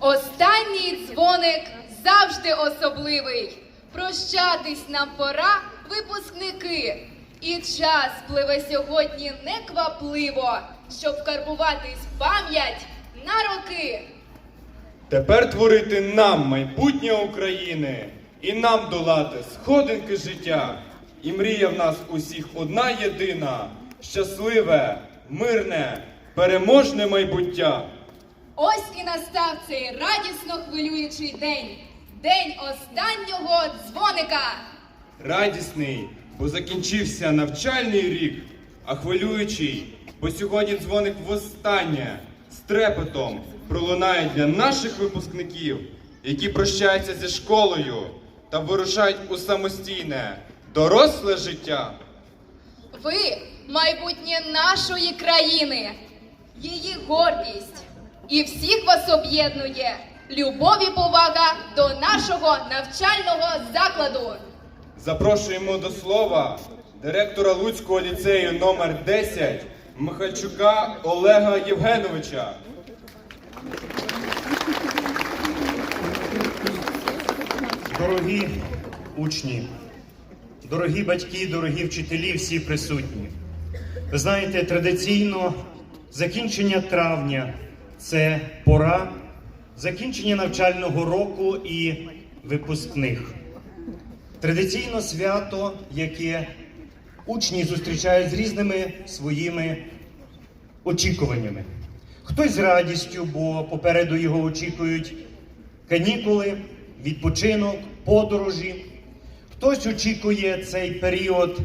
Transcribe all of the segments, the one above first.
Останній дзвоник завжди особливий. Прощатись нам пора, випускники. І час пливе сьогодні неквапливо, щоб вкарбуватись пам'ять на роки. Тепер творити нам майбутнє України і нам долати сходинки життя. І мрія в нас усіх одна єдина, щасливе, мирне, переможне майбуття. Ось і настав цей радісно хвилюючий день. День останнього дзвоника. Радісний, бо закінчився навчальний рік, а хвилюючий, бо сьогодні дзвоник востаннє з трепетом пролунає для наших випускників, які прощаються зі школою та вирушають у самостійне, доросле життя. Ви майбутнє нашої країни, її гордість. І всіх вас об'єднує любов і повага до нашого навчального закладу. Запрошуємо до слова директора Луцького ліцею номер 10 Михальчука Олега Євгеновича. Дорогі учні, дорогі батьки, дорогі вчителі, всі присутні. Ви знаєте, традиційно закінчення травня це пора закінчення навчального року і випускних. Традиційно свято, яке учні зустрічають з різними своїми очікуваннями. Хтось з радістю, бо попереду його очікують канікули, відпочинок, подорожі. Хтось очікує цей період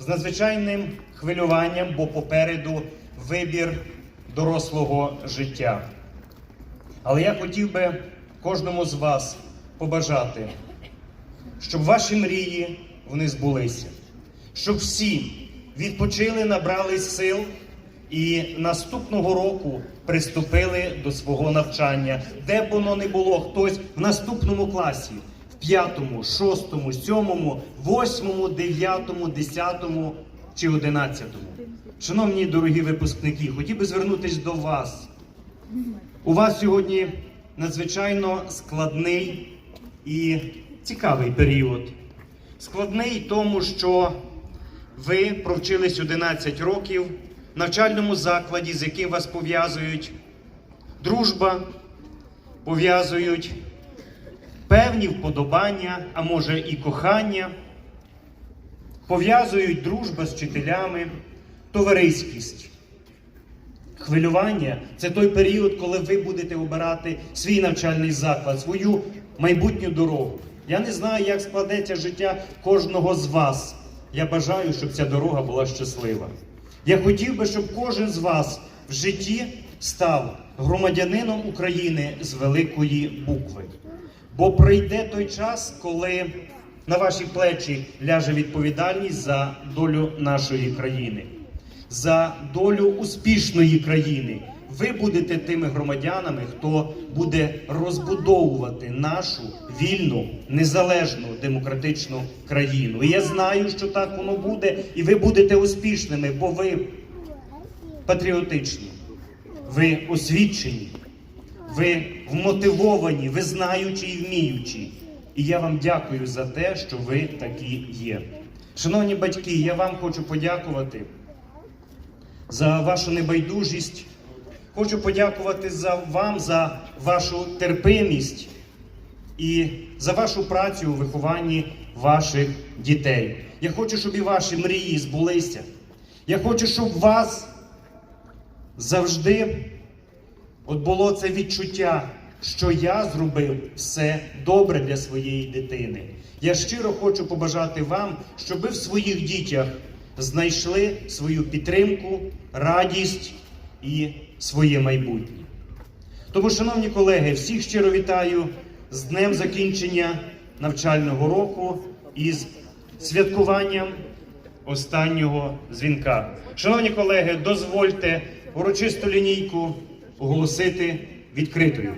з надзвичайним хвилюванням, бо попереду вибір дорослого життя. Але я хотів би кожному з вас побажати, щоб ваші мрії вони збулися, щоб всі відпочили, набрали сил і наступного року приступили до свого навчання, де б воно не було, хтось в наступному класі, в п'ятому, шостому, сьомому, восьмому, дев'ятому, десятому чи одинадцятому. Шановні дорогі випускники, хотів би звернутися до вас. У вас сьогодні надзвичайно складний і цікавий період. Складний тому, що ви провчились 11 років в навчальному закладі, з яким вас пов'язують дружба, пов'язують певні вподобання, а може і кохання, пов'язують дружба з вчителями, товариськість. Хвилювання це той період, коли ви будете обирати свій навчальний заклад, свою майбутню дорогу. Я не знаю, як складеться життя кожного з вас. Я бажаю, щоб ця дорога була щаслива. Я хотів би, щоб кожен з вас в житті став громадянином України з великої букви. Бо прийде той час, коли на ваші плечі ляже відповідальність за долю нашої країни за долю успішної країни. Ви будете тими громадянами, хто буде розбудовувати нашу вільну, незалежну демократичну країну. І я знаю, що так воно буде, і ви будете успішними, бо ви патріотичні, ви освічені, ви вмотивовані, ви знаючі і вміючі. І я вам дякую за те, що ви такі є. Шановні батьки, я вам хочу подякувати за вашу небайдужість. Хочу подякувати за вам за вашу терпимість і за вашу працю у вихованні ваших дітей. Я хочу, щоб і ваші мрії збулися. Я хочу, щоб вас завжди от було це відчуття, що я зробив все добре для своєї дитини. Я щиро хочу побажати вам, щоб в своїх дітях знайшли свою підтримку, радість і своє майбутнє. Тому, шановні колеги, всіх щиро вітаю з днем закінчення навчального року і з святкуванням останнього дзвінка. Шановні колеги, дозвольте урочисту лінійку оголосити відкритою.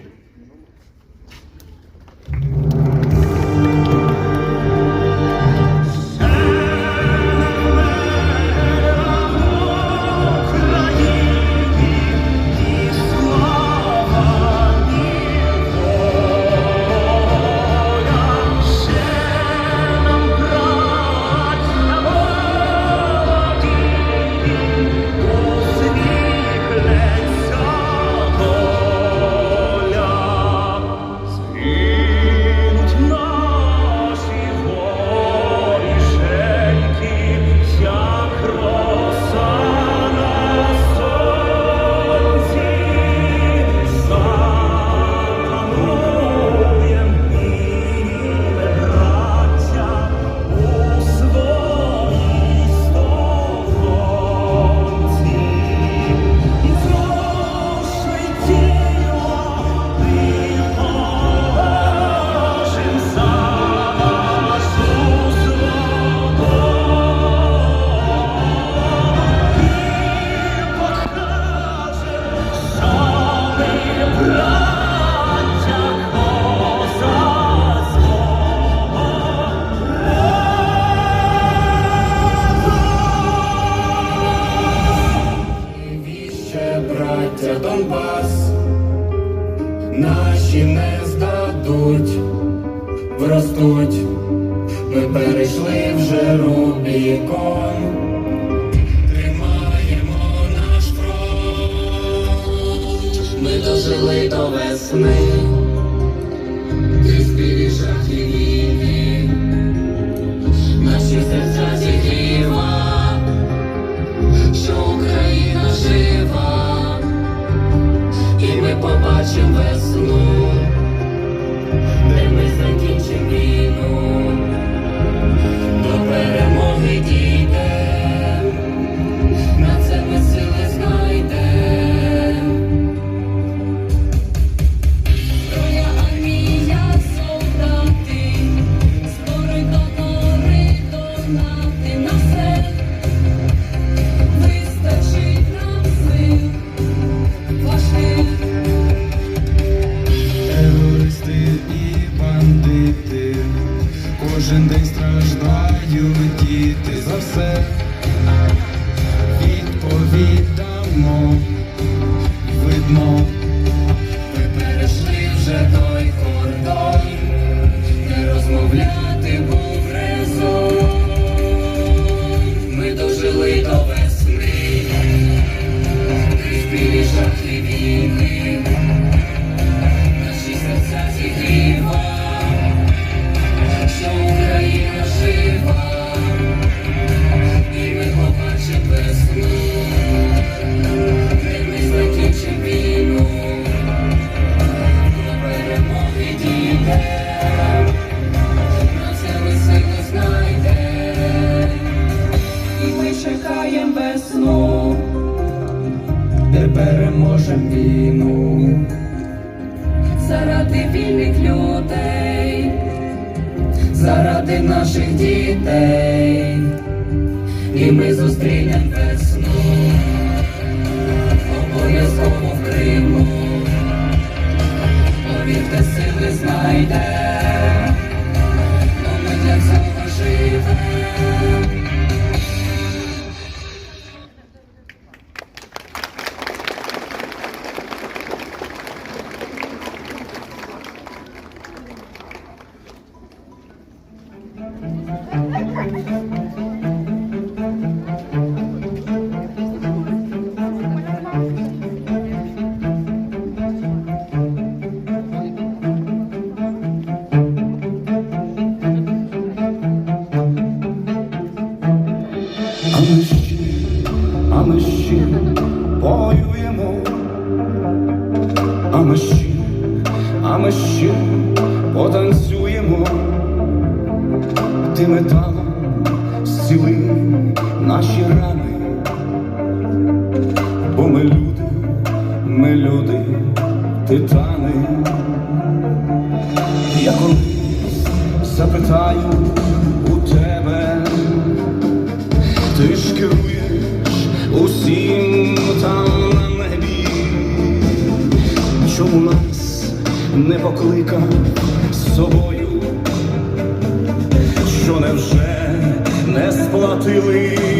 наше браття Донбас, наші не здадуть, вростуть, ми перейшли вже Рубікон. Ми дожили до весни, ти співіша. you. заради вільних людей, заради наших дітей, і ми зустрінемо весну, обов'язково в Криму, повірте, сили знайде. ти металом зціли наші рани, бо ми люди, ми люди, титани. Я колись запитаю у тебе, ти ж керуєш усім там на небі, чому нас не покликав з собою? невже не сплатили.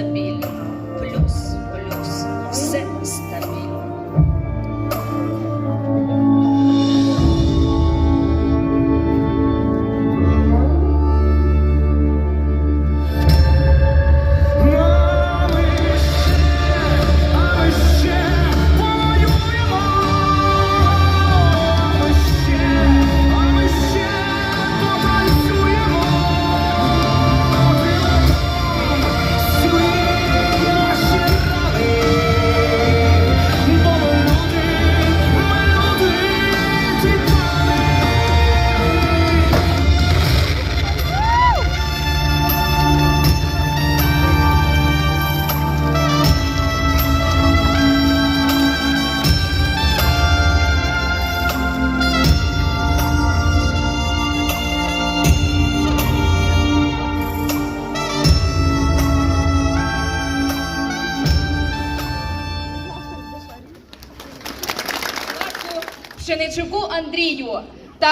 Все стабільно,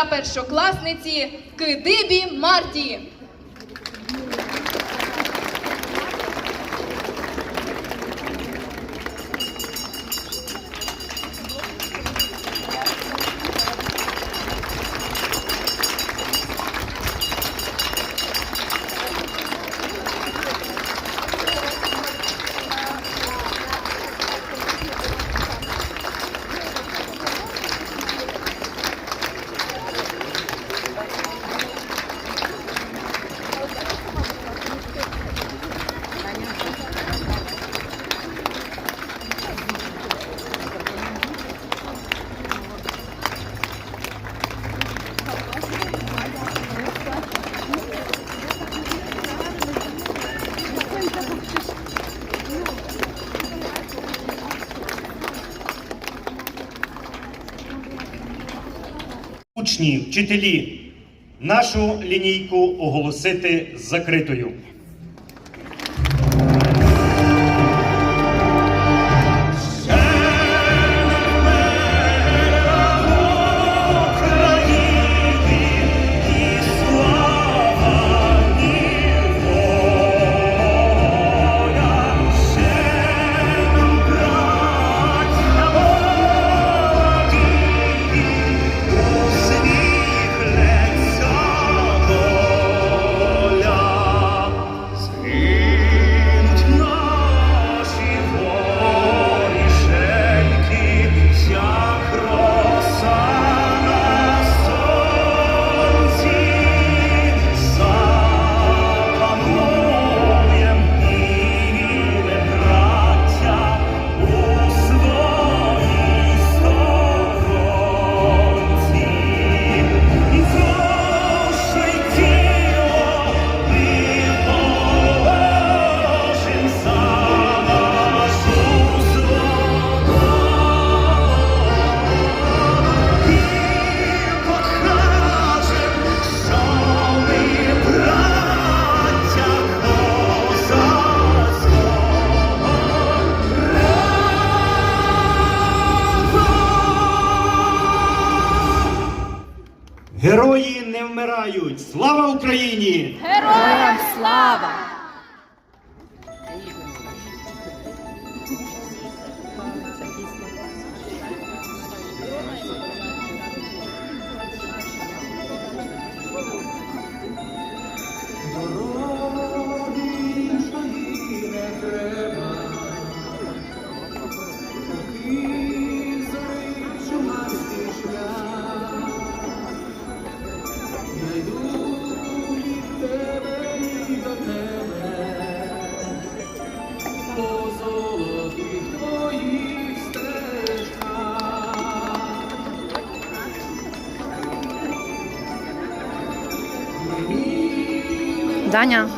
першокласниці Кидибі Марті. Учні, вчителі, нашу лінійку оголосити закритою. Даня.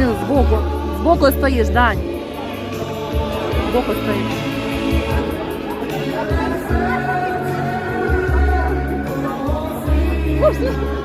Данил, збоку. Збоку стоїш, Дань. Збоку стоїш. Давайте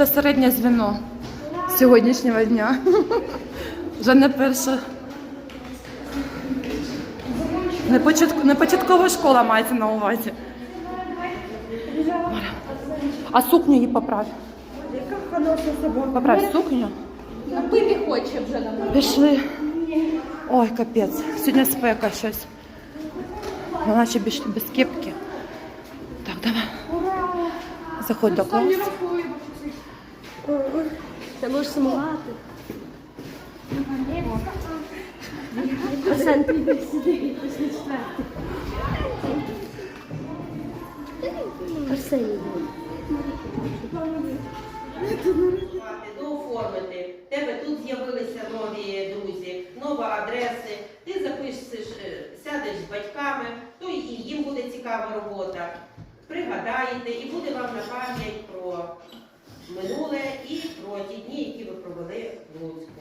Це середнє звіно сьогоднішнього дня. Вже не перша. Не, початку, не початкова школа мається на увазі. А сукню її поправ. Поправ сукню. Напити хоче вже на Пішли. Ой, капець. Сьогодні спека щось. Вона ще без кепки. Так, давай. Заходь до класу. Ти можеш сумувати. Арсен, ти йди сюди, після четвертий. Арсен, йди. дооформити. В тебе тут з'явилися нові друзі, нові адреси. Ти запишеш, е, сядеш з батьками, то і їм буде цікава робота. Пригадаєте, і буде вам на пам'ять минуле і про ті дні, які ви провели в Луцьку.